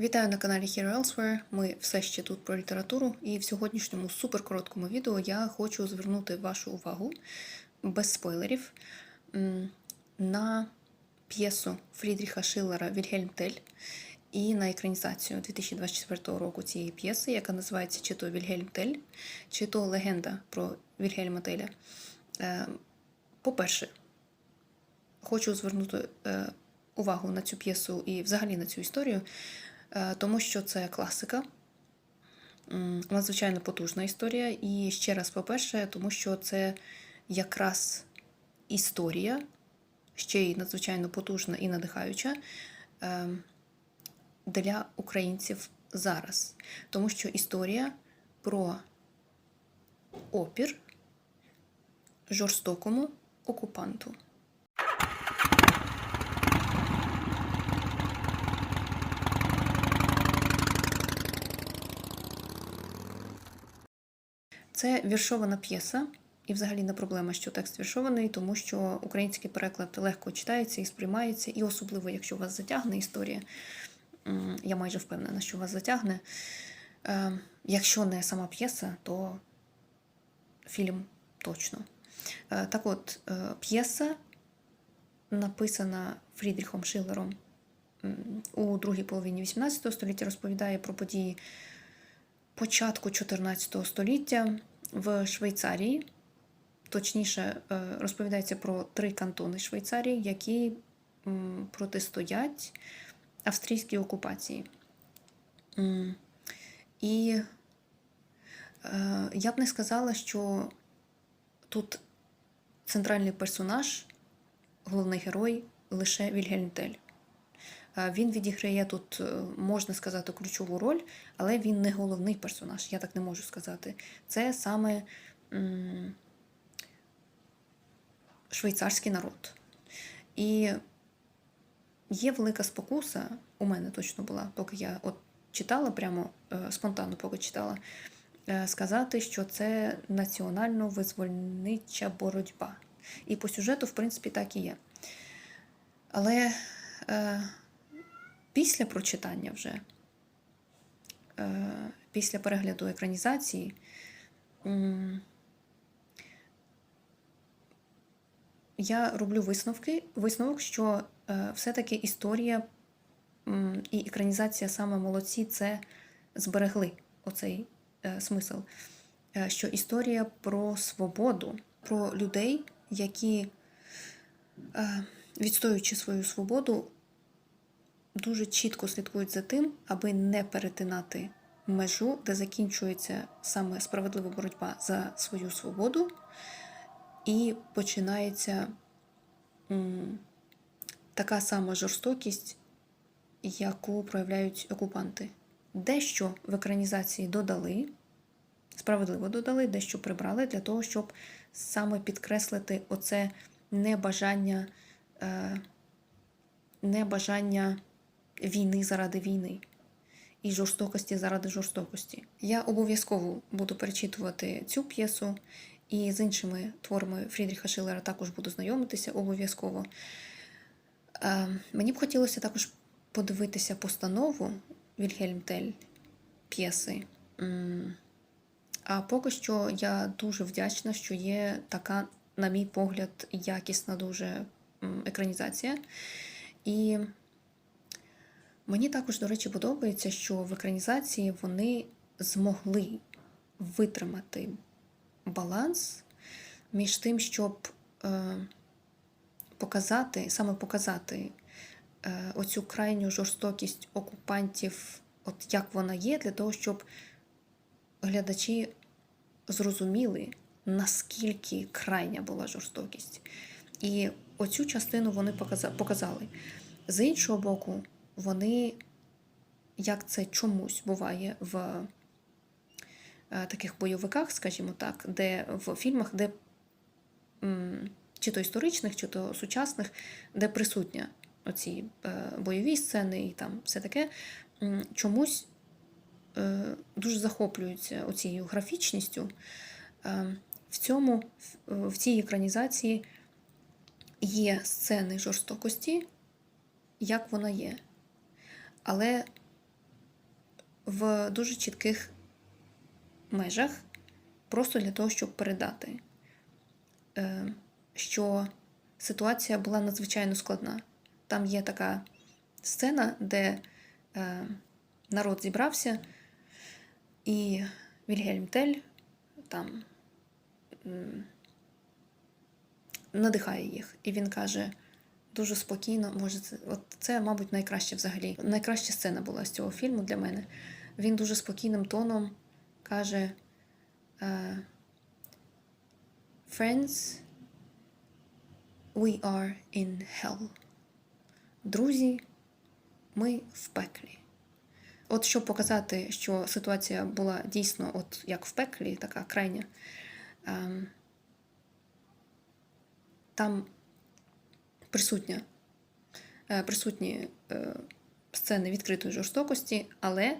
Вітаю на каналі Here Elsewhere. Ми все ще тут про літературу, і в сьогоднішньому суперкороткому відео я хочу звернути вашу увагу без спойлерів на п'єсу Фрідріха Шиллера Вільгельм Тель і на екранізацію 2024 року цієї п'єси, яка називається чи то Вільгельм Тель, чи то Легенда про Вільгельма Теля. Е, По-перше, хочу звернути е, увагу на цю п'єсу і взагалі на цю історію, тому що це класика, надзвичайно потужна історія. І ще раз, по-перше, тому що це якраз історія, ще й надзвичайно потужна і надихаюча е, для українців зараз. Тому що історія про опір жорстокому окупанту. Це віршована п'єса, і взагалі не проблема, що текст віршований, тому що український переклад легко читається і сприймається, і особливо, якщо вас затягне історія, я майже впевнена, що вас затягне. Е, Якщо не сама п'єса, то фільм точно. Е, Так от, е, п'єса написана Фрідріхом Шиллером у другій половині XVIII століття, розповідає про події початку 14 століття в Швейцарії. Точніше, е, розповідається про три кантони Швейцарії, які протистоять австрійській окупації. І е, я б не сказала, що тут центральний персонаж, головний герой лише Вільгельм Тель. Е, Він відіграє тут, е, можна сказати, ключову роль, але він не головний персонаж, я так не можу сказати. Це саме м, швейцарський народ. І є велика спокуса, у мене точно була, поки я от читала, прямо е, спонтанно поки читала, е, сказати, що це національно-визвольнича боротьба. І по сюжету, в принципі, так і є. Але е, після прочитання вже, е, після перегляду екранізації, я роблю висновки, висновок, що е, все-таки історія і екранізація саме молодці це зберегли оцей е, смисл. Що історія про свободу, про людей, які, відстоюючи свою свободу, дуже чітко слідкують за тим, аби не перетинати межу, де закінчується саме справедлива боротьба за свою свободу, і починається така сама жорстокість, яку проявляють окупанти. Дещо в екранізації додали, справедливо додали, дещо прибрали для того, щоб саме підкреслити оце небажання, е, небажання війни заради війни і жорстокості заради жорстокості. Я обов'язково буду перечитувати цю п'єсу і з іншими творами Фрідріха Шиллера також буду знайомитися обов'язково. Е, Мені б хотілося також подивитися постанову Вільгельм Тель п'єси. А поки що я дуже вдячна, що є така, на мій погляд, якісна дуже екранізація. І мені також, до речі, подобається, що в екранізації вони змогли витримати баланс між тим, щоб е, показати, саме показати е, оцю крайню жорстокість окупантів, от як вона є, для того, щоб глядачі зрозуміли, наскільки крайня була жорстокість. І оцю частину вони показали. З іншого боку, вони, як це чомусь буває в е, таких бойовиках, скажімо так, де в фільмах, де чи то історичних, чи то сучасних, де присутня оці е, бойові сцени і там все таке, чомусь е, дуже захоплюються оцією графічністю. В цьому, в цій екранізації є сцени жорстокості, як вона є. Але в дуже чітких межах, просто для того, щоб передати, е, що ситуація була надзвичайно складна. Там є така сцена, де е, народ зібрався, і Вільгельм Тель там надихає їх. І він каже дуже спокійно, може, це, от це, мабуть, найкраще взагалі. Найкраща сцена була з цього фільму для мене. Він дуже спокійним тоном каже: е, Friends, we are in hell. Друзі, ми в пеклі. От щоб показати, що ситуація була дійсно от як в пеклі, така крайня. ем, Там присутня, е, присутні е, сцени відкритої жорстокості, але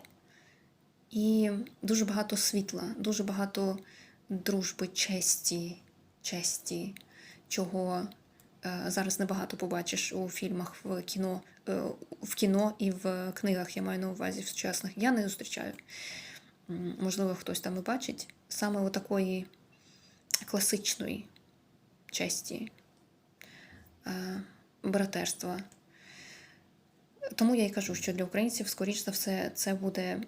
і дуже багато світла, дуже багато дружби, честі, честі, чого е, зараз небагато побачиш у фільмах, в кіно, в кіно і в книгах, я маю на увазі в сучасних. Я не зустрічаю. Можливо, хтось там і бачить саме у такої класичної честі, братерства. Тому я й кажу, що для українців, скоріш за все, це буде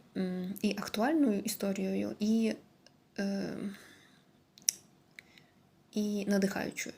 і актуальною історією, і, е, і надихаючою.